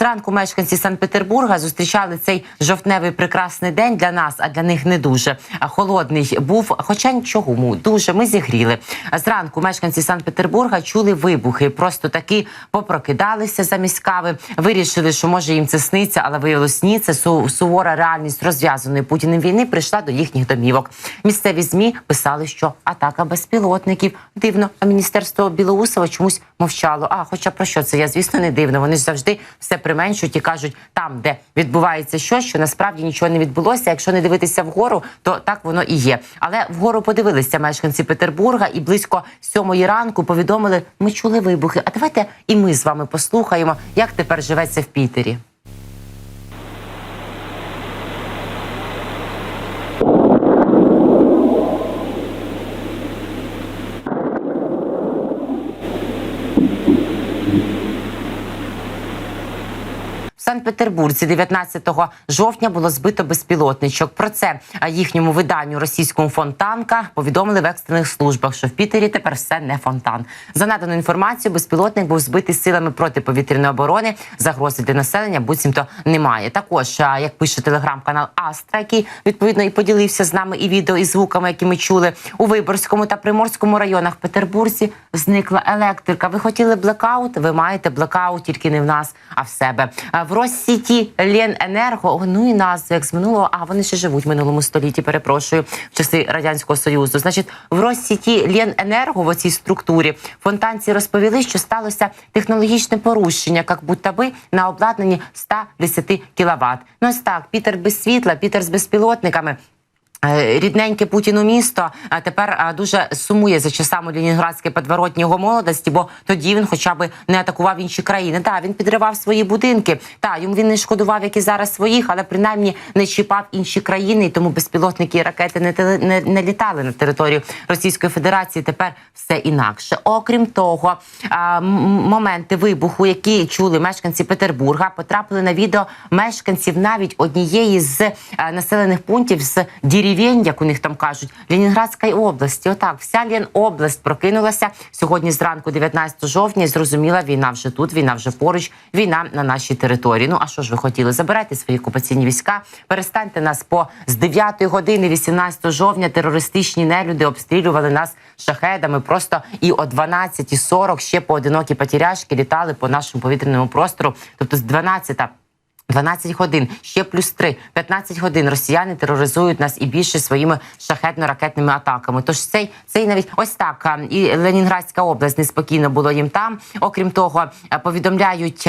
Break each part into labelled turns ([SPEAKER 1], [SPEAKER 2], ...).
[SPEAKER 1] Зранку мешканці Санкт-Петербурга зустрічали цей жовтневий прекрасний день для нас, а для них не дуже холодний був. Хоча нічого му дуже ми зігріли. Зранку мешканці Санкт-Петербурга чули вибухи. Просто таки попрокидалися замість кави. Вирішили, що може їм це сниться, але виявилось ні. Це су- сувора реальність розв'язаної путіним війни прийшла до їхніх домівок. Місцеві змі писали, що атака безпілотників. Дивно, а міністерство Білоусова чомусь мовчало. А хоча про що це я звісно не дивно. Вони ж завжди все применшують і кажуть, там, де відбувається щось, що насправді нічого не відбулося. Якщо не дивитися вгору, то так воно і є. Але вгору подивилися мешканці Петербурга і близько сьомої ранку повідомили, ми чули вибухи. А давайте і ми з вами послухаємо, як тепер живеться в Пітері. Санкт-Петербурзі 19 жовтня було збито безпілотничок. Про це їхньому виданню російському фонтанка повідомили в екстрених службах, що в Пітері тепер все не фонтан. За надану інформацію, безпілотник був збитий силами протиповітряної оборони. Загрози для населення буцімто немає. Також, як пише телеграм-канал Астра, який відповідно і поділився з нами і відео, і звуками, які ми чули у Виборському та Приморському районах Петербурзі. Зникла електрика. Ви хотіли блекаут? Ви маєте блекаут тільки не в нас, а в себе. В Россіті Лененерго, О, ну і назви, як з минулого, а вони ще живуть в минулому столітті. Перепрошую, в часи радянського союзу. Значить, в Россіті Лєненерго в оцій структурі фонтанці розповіли, що сталося технологічне порушення, як будто би на обладнанні 110 кВт. Ну ось так, Пітер без світла, Пітер з безпілотниками. Е, Рідненьке Путіну місто а тепер дуже сумує за часами Ленінградської подворотні його молодості, бо тоді він хоча б не атакував інші країни. Так, він підривав свої будинки. Так, йому він не шкодував, як і зараз своїх, але принаймні не чіпав інші країни, і тому безпілотники і ракети не, не, не літали на територію Російської Федерації. Тепер все інакше. Окрім того, моменти вибуху, які чули мешканці Петербурга, потрапили на відео мешканців навіть однієї з е, населених пунктів з деревень, як у них там кажуть, Ленінградської області. Отак, вся Ленобласть прокинулася сьогодні зранку, 19 жовтня. Зрозуміла, війна вже тут, війна вже поруч, війна на нашій території. Ну а що ж ви хотіли? Забирайте свої окупаційні війська, перестаньте нас по з 9 години, 18 жовтня. Терористичні нелюди обстрілювали нас шахедами. Просто і о 12.40 ще поодинокі потіряшки літали по нашому повітряному простору. Тобто з 12 12 годин, ще плюс 3, 15 годин росіяни тероризують нас і більше своїми шахетно-ракетними атаками. Тож цей цей навіть ось так і Ленінградська область неспокійно було їм там. Окрім того, повідомляють,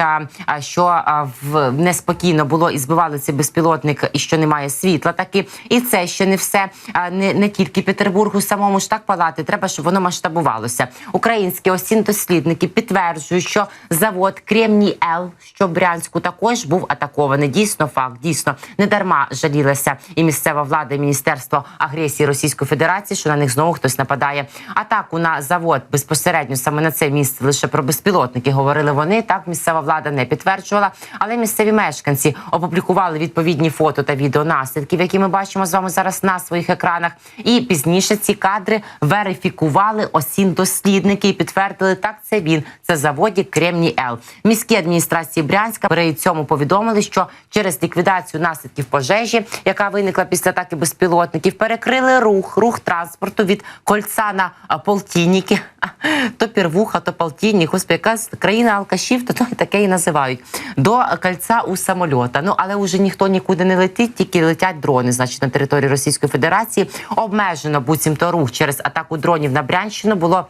[SPEAKER 1] що в неспокійно було і збивали цей безпілотник, і що немає світла. Таки і це ще не все. Не, не тільки Петербургу, самому ж так палати. Треба, щоб воно масштабувалося. Українські осінь-дослідники підтверджують, що завод Кремній Л, що в Брянську також був атакований. Дійсно, факт, дійсно не дарма жалілася і місцева влада, і міністерство агресії Російської Федерації, що на них знову хтось нападає. Атаку на завод безпосередньо саме на це місце лише про безпілотники говорили вони. Так місцева влада не підтверджувала, але місцеві мешканці опублікували відповідні фото та відео наслідків, які ми бачимо з вами зараз на своїх екранах. І пізніше ці кадри верифікували осін дослідники і підтвердили, так це він. Це заводі Кремній Л. Міські адміністрації Брянська при цьому повідомили, що через ліквідацію наслідків пожежі, яка виникла після атаки безпілотників, перекрили рух, рух транспорту від кольця на а, полтинники. То первуха, то полтинник. Господи, якась країна алкашів, то, таке і називають. До кольця у самольота. Ну але вже ніхто нікуди не летить, тільки летять дрони. Значить, на території Російської Федерації обмежено буцімто рух через атаку дронів на Брянщину було.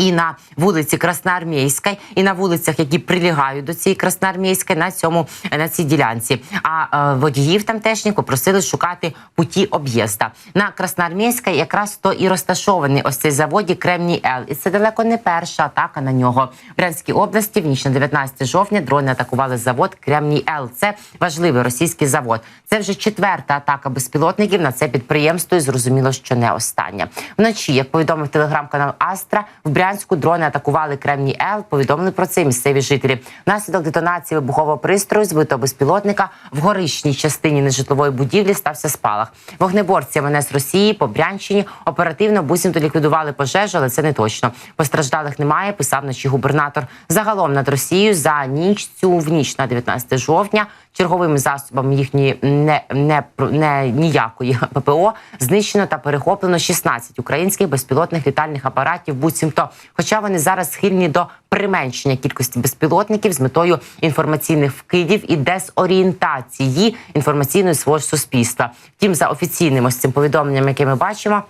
[SPEAKER 1] І на вулиці Красноармійській, і на вулицях, які прилягають до цієї Красноармійської, на цьому на цій ділянці. А е, водіїв тамтешніх попросили шукати путі об'їзда. На Красноармійській якраз то і розташований ось цей заводі Кремній Л. І це далеко не перша атака на нього. В Брянській області в ніч на 19 жовтня дрони атакували завод Кремній Л. Це важливий російський завод. Це вже четверта атака безпілотників на це підприємство. І зрозуміло, що не остання. Вночі, як повідомив телеграм-канал Астра, в Брянській Брянську дрони атакували Кремній Л. Повідомили про це місцеві жителі. Внаслідок детонації вибухового пристрою збитого безпілотника в горищній частині нежитлової будівлі стався спалах. Вогнеборці МНС Росії по Брянщині оперативно буцімто ліквідували пожежу, але це не точно. Постраждалих немає. Писав ночі губернатор. Загалом над Росією за ніч цю в ніч на 19 жовтня черговими засобами їхньої не, не, не ніякої ППО знищено та перехоплено 16 українських безпілотних літальних апаратів. Буцімто, хоча вони зараз схильні до применшення кількості безпілотників з метою інформаційних вкидів і дезорієнтації інформаційної свого суспільства. Втім, за офіційним ось цим повідомленням, яке ми бачимо.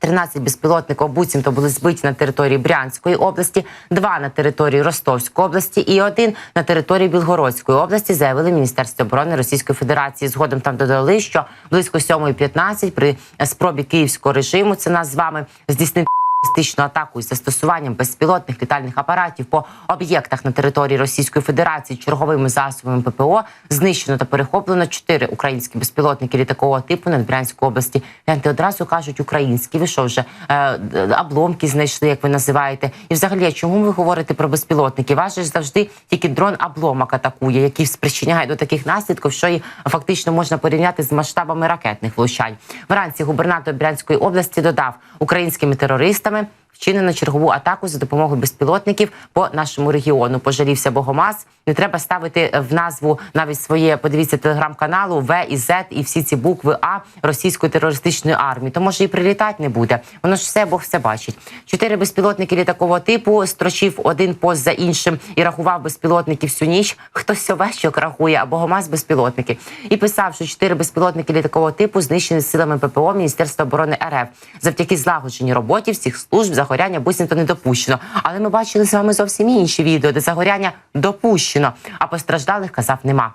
[SPEAKER 1] 13 безпілотників буцімто були збиті на території Брянської області, два на території Ростовської області і один на території Білгородської області, заявили Міністерство оборони Російської Федерації. Згодом там додали, що близько 7.15 при спробі київського режиму це нас з вами здійснити терористичну атаку із застосуванням безпілотних літальних апаратів по об'єктах на території Російської Федерації черговими засобами ППО знищено та перехоплено чотири українські безпілотники літакового типу над Брянської області. Гляньте, одразу кажуть українські. Ви що вже е, обломки знайшли, як ви називаєте? І взагалі, чому ви говорите про безпілотники? Вас ж завжди тільки дрон обломок атакує, який спричиняє до таких наслідків, що і фактично можна порівняти з масштабами ракетних влучань. Вранці губернатор Брянської області додав українськими терористами. también. Вчинено чергову атаку за допомогою безпілотників по нашому регіону. Пожалівся Богомаз. Не треба ставити в назву навіть своє. Подивіться телеграм-каналу В і З і всі ці букви А російської терористичної армії. То може і прилітати не буде. Воно ж все Бог все бачить. Чотири безпілотники літакового типу строчив один пост за іншим і рахував безпілотники всю ніч. Хтось овечок рахує, а Богомаз безпілотники. І писав, що чотири безпілотники літакового типу знищені силами ППО Міністерства оборони РФ завдяки злагодженій роботі всіх служб загоряння буцімто не допущено. Але ми бачили з вами зовсім інші відео, де загоряння допущено, а постраждалих казав нема.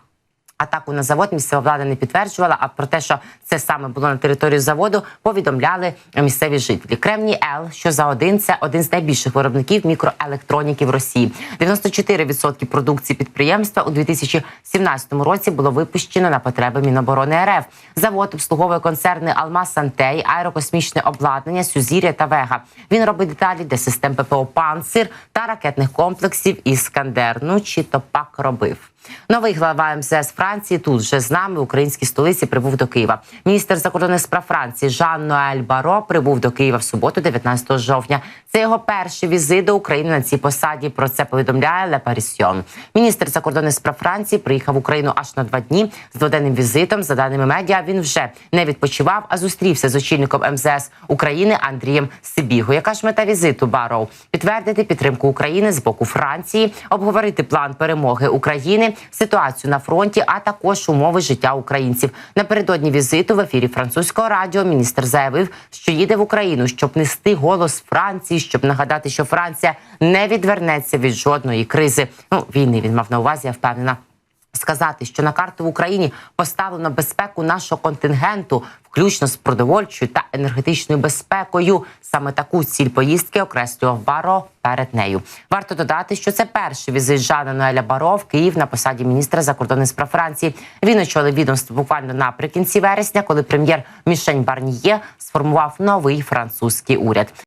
[SPEAKER 1] Атаку на завод місцева влада не підтверджувала. А про те, що це саме було на території заводу, повідомляли місцеві жителі. Кремній Л, що за один це один з найбільших виробників мікроелектроніки в Росії. 94% продукції підприємства у 2017 році було випущено на потреби Міноборони РФ. Завод обслуговує концерни Алмаз Сантей, аерокосмічне обладнання, Сюзір'я та Вега. Він робить деталі для систем ППО Панцир та ракетних комплексів Іскандер. Ну чи то пак робив. Новий глава МЗС Франції тут вже з нами в українській столиці прибув до Києва. Міністр закордонних справ Франції Жан Ноель Баро прибув до Києва в суботу, 19 жовтня. Це його перший візит до України на цій посаді. Про це повідомляє Le Parisien. Міністр закордонних справ Франції приїхав в Україну аж на два дні з дводенним візитом. За даними медіа, він вже не відпочивав, а зустрівся з очільником МЗС України Андрієм Сибіго. Яка ж мета візиту Бароу? Підтвердити підтримку України з боку Франції, обговорити план перемоги України ситуацію на фронті, а також умови життя українців. Напередодні візиту в ефірі французького радіо міністр заявив, що їде в Україну, щоб нести голос Франції, щоб нагадати, що Франція не відвернеться від жодної кризи. Ну війни він мав на увазі, я впевнена. Сказати, що на карту в Україні поставлено безпеку нашого контингенту, включно з продовольчою та енергетичною безпекою. Саме таку ціль поїздки окреслював Баро перед нею. Варто додати, що це перший візит Жана Ноеля Баро в Київ на посаді міністра закордонних справ Франції. Він очолив відомство буквально наприкінці вересня, коли прем'єр Мішень Барніє сформував новий французький уряд.